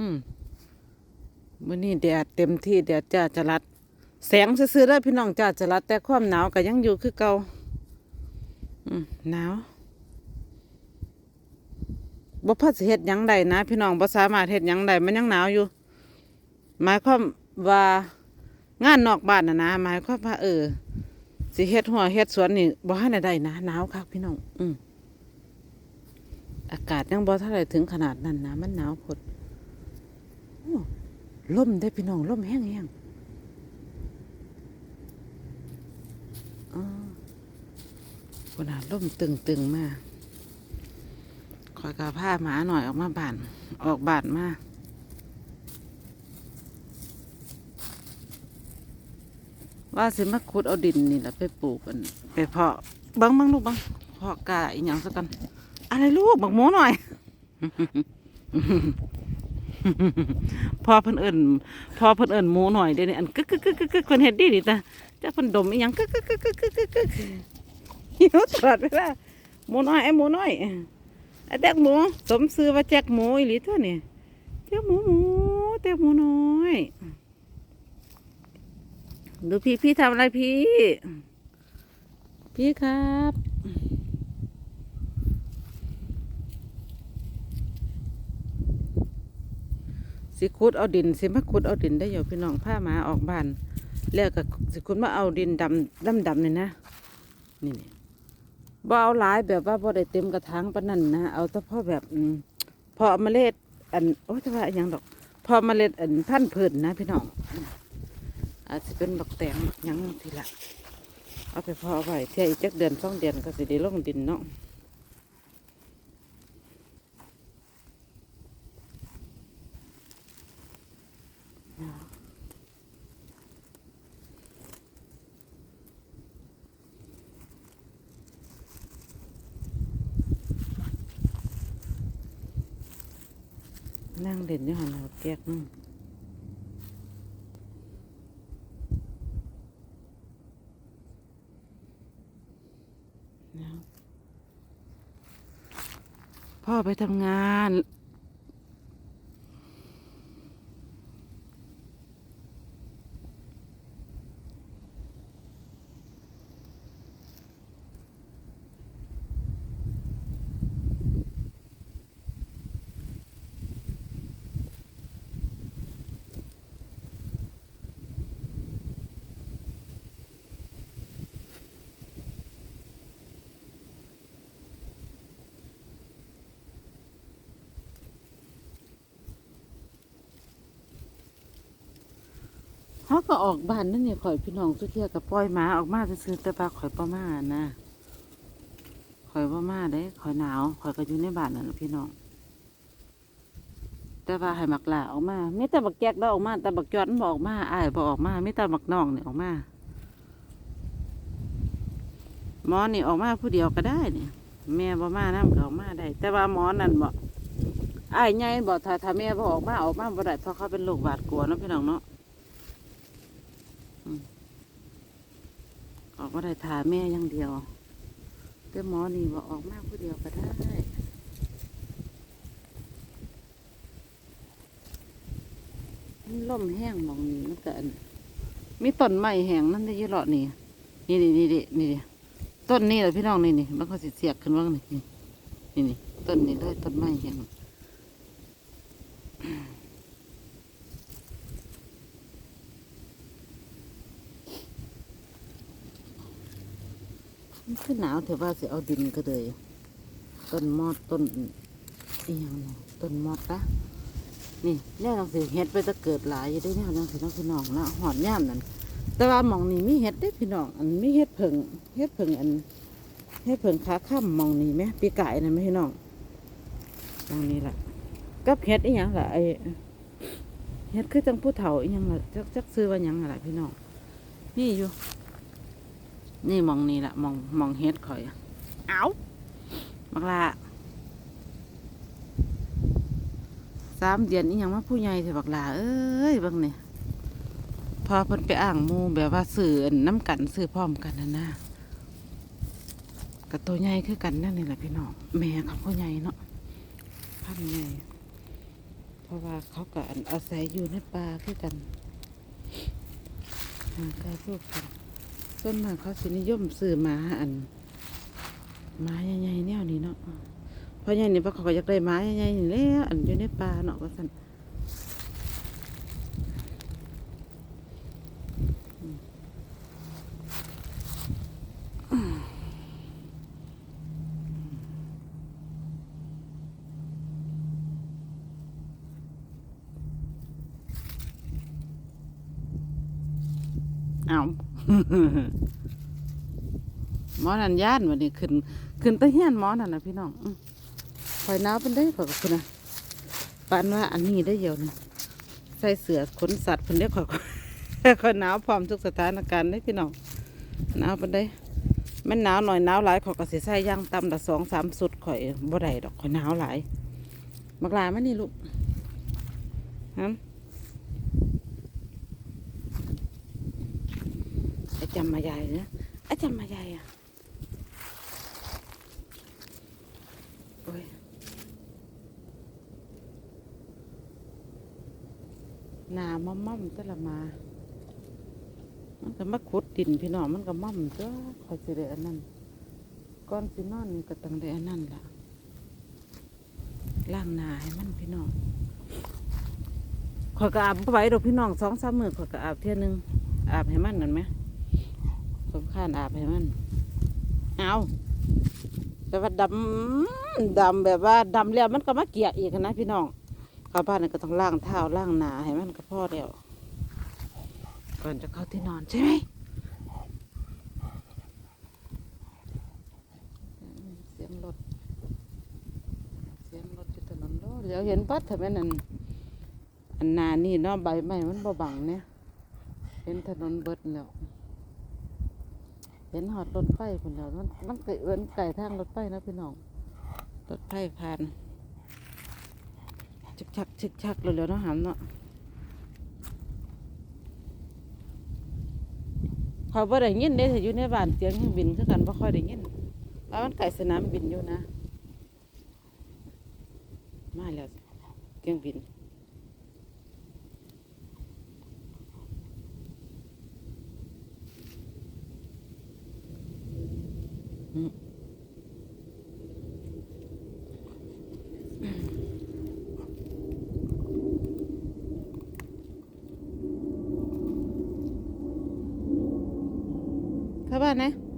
อืมมื้อนี้แดดเต็มที่แดดจ้าจะรัด แสงซื่อๆแล้พี่น้องจ้าจะรัด แต่ความหนาวก็ยังอยู่คือเก่าอืมหนาวบ่พอสิเฮ็ดยังได้นะ พี่น้องบ่สามารถเฮ็ดยังได้มันยังหนาวอยู่ หมายความว่างานนอกบ้านนะนะหมายความว่าเออสิเฮ็ดหัวเฮ็ดสวนนี่บ่ทันได้ได้นะหนาวคักพี่น้องอืมอากาศยังบ่เท่าไหร่ถึงขนาดนั้นนะมันหนาวพด ลมได้พี่น้องลมแห้งๆอ๋อคนน่ะลมตึงๆมาคอยกาผ้าหมาหน่อยออกมาบานออกบานมาว่าสิมาขุดเอาดินนี่แหละไปปลูกกันไปเพาะบังบังลูกบังเพาะกาอีหยังสักกัน อะไรลูกบักหมูหน่อย พอเพิ่นเอิ้นพอเพิ่นเอิ้นหมูหน่อยเดี๋ยวนี้อันกึกกึกกึกกึกกึกเพิ่นเฮ็ดดีดีแต่จ้าเพิ่นดมอีหยังกึกกึกกึกกึกกึกกึกกึกหิวตลอดเวลาหมูน้อยไอ้หมูน้อยไอ้แตกหมูสมซื้อว่าแจกหมูอีหลีเท่านี่แจกหมูหมูแจกหมูน้อยดูพี่พี่ทำอะไรพี่ พี่ครับ สิขุดเอาดินสิมาขุดเอาดินได้อยู่พี่น้องผ้าหมาออกบ้าน แล้วก็สิขุดมาเอาดินดำดำดำนี่นะ นี่นี่บ่เอาหลายแบบว่าบ่ได้เต็มกระถางปนนั้นนะเอาแต่พอแบบอพอเมล็ดอันโอ้ยแต่ว่าอหยังดอก พอเมล็ดอันพันธุ์พืชนะพี่น้องอาจจะเป็นบักแตงบักยังทีละเอาไปพอไว้เที่ยอีกจักเดือนสองเดือนก็สิได้ลงดินเนาะ นั่งเด่นอยู่หันเราแก๊กนึงพ่อไปทำงาน เขาก็ออกบ้านนั่นนี่ข่อยพี่น้องสุเทียกับปล่อยหมาออกมาซื้อแต่ปลาข่อยประมานะข่อยประมาเด้ข่อยหนาวข่อยก็อยู่ในบ้านนั่นล่ะพี่น้อง แต่ว่าให้หมักหลาออกมาไม่แต่บักแก๊กได้ออกมาแต่บักจอดมันบออกมาอ้ายบอออกมาไม่แต่บักน้องเนี่ยออกมาหมอนนี่ออกมาผู้เดียวก็ได้เนี่ยแม่บ่มาน้ำก็ออกมาได้ แต่ว่าหมอนนั่นบ่อ้ายใหญ่บอกถ้าถ้าแม่บ่ออกมาออกมาบ่ได้เพราะเขาเป็นโรคบาดกลัวเนาะพี่น้องเนาะ ออกมาได้ถาแม่อย่างเดียว แต่หมอนี่บอกออกมาผู้เดียวก็ได้ล่มแห้งมองนี้มันก็อันมีต้นไม้แห้งนั่นได้เยอะหรอนี่นี่นี่นี่นี่นี่นี่ต้นนี้แหละพี่น้องนี่นี่มันก็สิเสียกขึ้นว่างนี่นี่นี่ต้นนี้เลยต้นไม้แห้ง มันคือหนาวแต่ว่าสิเอาดินก็เลยต้นมอดต้นอีหยังนี่ต้นมอดปะนี่แน่นอนสิเห็ดไปจะเกิดหลายอยู่ได้แน่นอนสิน้องพี่น้องนะหอดย่ามนั่นแต่ว่าหมองนี่มีเห็ดได้พี่น้องอันมีเห็ดเผิงเห็ดเผิงอันเห็ดเผิงขาข้ามมองนี่ไหมปีไก่นะไหมพี่น้องมองนี่แหละกับเห็ดอีหยังล่ะไอเห็ดคือจังผู้เฒ่าอีหยังล่ะจักจักซื้อว่าหยังล่ะพี่น้องนี่อยู่ นี่มองนี่แหละมองมองเฮ็ดข่อยอะเอาบักละสามเดือนนี่ยังมาผู้ใหญ่เถอะบักลาเอ้ยเบางเนี่ยพอเพิ่นไปอ่างหมูแบบว่าสื่ออันน้ำกันสื่อพร้อมกันนะนะกับตัวใหญ่คือกันนั่นนี่แหละพี่น้องแม่กับผู้ใหญ่เนาะพันใหญ่ราะว่าเขาก็อันอาศัยอยู่ในป่าคือกันหาใกล้พวกกัน ส่วนมากเขาสินิยมซื้อหมาอันหมาใหญ่ๆแนวนี้เนาะเพราะใหญ่นี่เพราะเขาก็อยากได้หมาใหญ่ๆนี่แล้วอันอยู่ในป่าเนาะว่าซั่นเอา หมอนันย่านวันนี้ขึ้น ขึ้นตะเฮียนหมอนันนะพี่น้องอื้อคอยหนาวเป็นได้ขอยกับคุณนะปานว่าอันนี้ได้เดียวนี่ใส่เสือขนสัตว์เพิ่นได้ขอยก็คอยหนาวพร้อมทุกสถานการณ์ได้พี่น้องหนาวเป็นได้แมันหนาวหน่อยหนาวหลายขอยก็สิใส่ย่างต่ำละสองสามสุดข่อยบ่ได้ดอกข่อยหนาวหลายบักลายมันนี่ลูกฮะไอ้ จำมายายนะอ้จำมายายอะโอ้ยหนามาม่อมต่ละมา มันก็มาขุดดินพี่น้องมันก็ม่อมจ้าคอยสิได้อันนั้นก้อนสินอนก็ต้องได้อันนั้นล่ะล้างหนาให้มันพี่น้องขอยก็อาบไหวดอกพี่น้องสองสามมือขอยก็อาบเที่ยหนึงอาบให้มันนั่นไหม สมข้านอาบให้มันเอาแต่ว่าดำดำแบบว่าดำแล้วมันก็มาเกี่ยอีกนะพี่น้องเข้าบ้านนี่ก็ต้องล้างเท้าล้างหนาให้มันก็พอแล้วก่อนจะเข้าที่นอนใช่ไหมเสียงรถเสียงรถอยู่ถนนโลดเดี๋ยวเห็นปัดทำไมนั่นอันนานี่เนาะใบไม้มันบ่บังเนี่ยเห็นถนนเบิดแล้ว เห็นหอดรถไฟคนเดียวมันมันเกิดเอินไก่ทางรถไฟนะพี่น้องรถไฟผ่านชึกชักชึกชักเร็วๆเนาะหามเนาะคอยบ่ได้ยินได้ถ้าอยู่ในบ้านเสียงเครื่องบินคือกันบ่ค่อยได้ยินว่ามันไก่สนามบินอยู่นะมาแล้วเครื่องบิน เข้าบ้านนะ